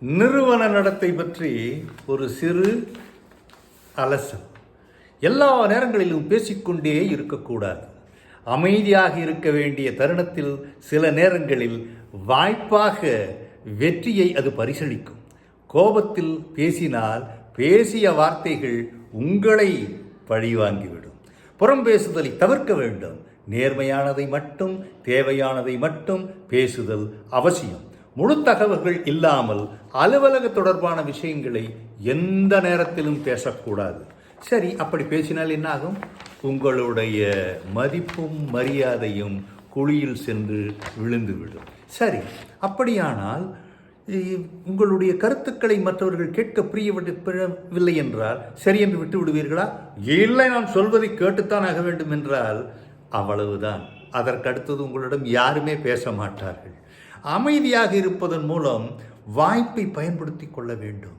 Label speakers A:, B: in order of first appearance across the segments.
A: நிறுவன நடத்தை பற்றி ஒரு சிறு அலசல். எல்லா நேரங்களிலும் பேசிக்கொண்டே இருக்கக்கூடாது. அமைதியாக இருக்க வேண்டிய தருணத்தில் சில நேரங்களில் வாய்ப்பாக வெற்றியை அது பரிசளிக்கும். கோபத்தில் பேசினால் பேசிய வார்த்தைகள் உங்களை பழிவாங்கிவிடும். புறம் பேசுதலை தவிர்க்க வேண்டும். நேர்மையானதை மட்டும் தேவையானதை மட்டும் பேசுதல் அவசியம். முழு தகவல்கள் இல்லாமல் அலுவலக தொடர்பான விஷயங்களை எந்த நேரத்திலும் பேசக்கூடாது. சரி அப்படி பேசினால் என்ன ஆகும் உங்களுடைய மதிப்பும் மரியாதையும் குழியில் சென்று விழுந்துவிடும். சரி அப்படியானால் உங்களுடைய கருத்துக்களை மற்றவர்கள் கேட்க பிரியவில்லை என்றால் சரி என்று விட்டு விடுவீர்களா? இல்லை நான் சொல்வதை கேட்டுத்தான் ஆக வேண்டும் என்றால் அவ்வளவுதான். அதற்கடுத்தது உங்களிடம் யாருமே பேச மாட்டார்கள். அமைதியாக இருப்பதன் மூலம் வாய்ப்பை பயன்படுத்தி கொள்ள வேண்டும்.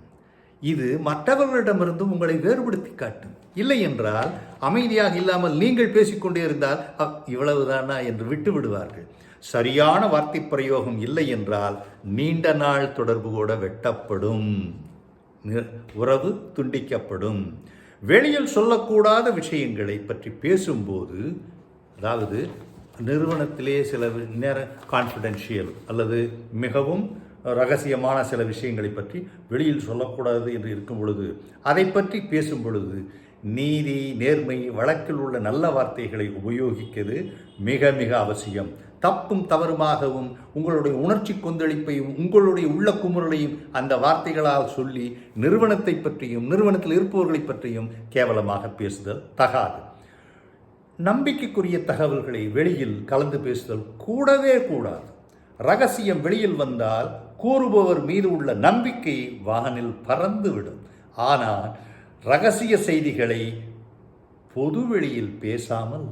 A: இது மற்றவர்களிடமிருந்து உங்களை வேறுபடுத்தி காட்டும். இல்லை என்றால் அமைதியாக இல்லாமல் நீங்கள் பேசிக்கொண்டே இருந்தால் இவ்வளவுதானா என்று விட்டு விடுவார்கள். சரியான வார்த்தை பிரயோகம் இல்லை என்றால் நீண்ட நாள் தொடர்பு கூட வெட்டப்படும் உறவு துண்டிக்கப்படும். வெளியில் சொல்லக்கூடாத விஷயங்களை பற்றி பேசும்போது அதாவது நிறுவனத்திலே சில நேர கான்ஃபிடென்ஷியல் அல்லது மிகவும் ரகசியமான சில விஷயங்களை பற்றி வெளியில் சொல்லக்கூடாது என்று இருக்கும் பொழுது அதை பற்றி பேசும் பொழுது நீதி நேர்மை வழக்கில் உள்ள நல்ல வார்த்தைகளை உபயோகிக்கிறது மிக மிக அவசியம். தப்பும் தவறுமாகவும் உங்களுடைய உணர்ச்சி கொந்தளிப்பையும் உங்களுடைய உள்ள குமுறலையும் அந்த வார்த்தைகளால் சொல்லி நிறுவனத்தை பற்றியும் நிறுவனத்தில் இருப்பவர்களை பற்றியும் கேவலமாக பேசுதல் தகாது. நம்பிக்கைக்குரிய தகவல்களை வெளியில் கலந்து பேசுதல் கூடவே கூடாது. ரகசியம் வெளியில் வந்தால் கூறுபவர் மீது உள்ள நம்பிக்கை வானில் பறந்துவிடும். ஆனால் ரகசிய செய்திகளை பொதுவெளியில் பேசாமல்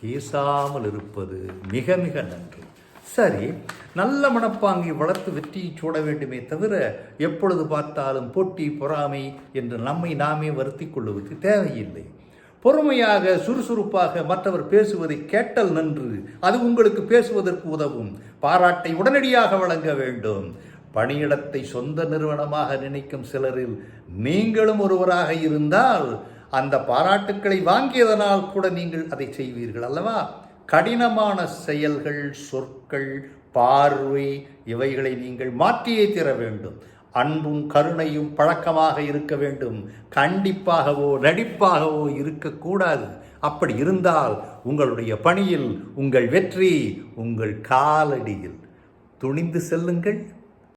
A: பேசாமல் இருப்பது மிக மிக நன்று. சரி நல்ல மனப்பாங்கி வளர்த்து வெற்றியை சூட வேண்டுமே தவிர எப்பொழுது பார்த்தாலும் போட்டி பொறாமை என்று நம்மை நாமே வருத்தி கொள்வது தேவையில்லை. பொறுமையாக சுறுசுறுப்பாக மற்றவர் பேசுவதை கேட்டல் நன்று. அது உங்களுக்கு பேசுவதற்கு உதவும். பாராட்டை உடனடியாக வழங்க வேண்டும். பணியிடத்தை சொந்த நிறுவனமாக நினைக்கும் சிலரில் நீங்களும் ஒருவராக இருந்தால் அந்த பாராட்டுக்களை வாங்கியதனால் கூட நீங்கள் அதை செய்வீர்கள் அல்லவா? கடினமான செயல்கள் சொற்கள் பார்வை இவைகளை நீங்கள் மாற்றியே தீர வேண்டும். அன்பும் கருணையும் பழக்கமாக இருக்க வேண்டும். கண்டிப்பாகவோ நடிப்பாகவோ இருக்கக்கூடாது. அப்படி இருந்தால் உங்களுடைய பணியில் உங்கள் வெற்றி உங்கள் காலடியில். துணிந்து செல்லுங்கள்.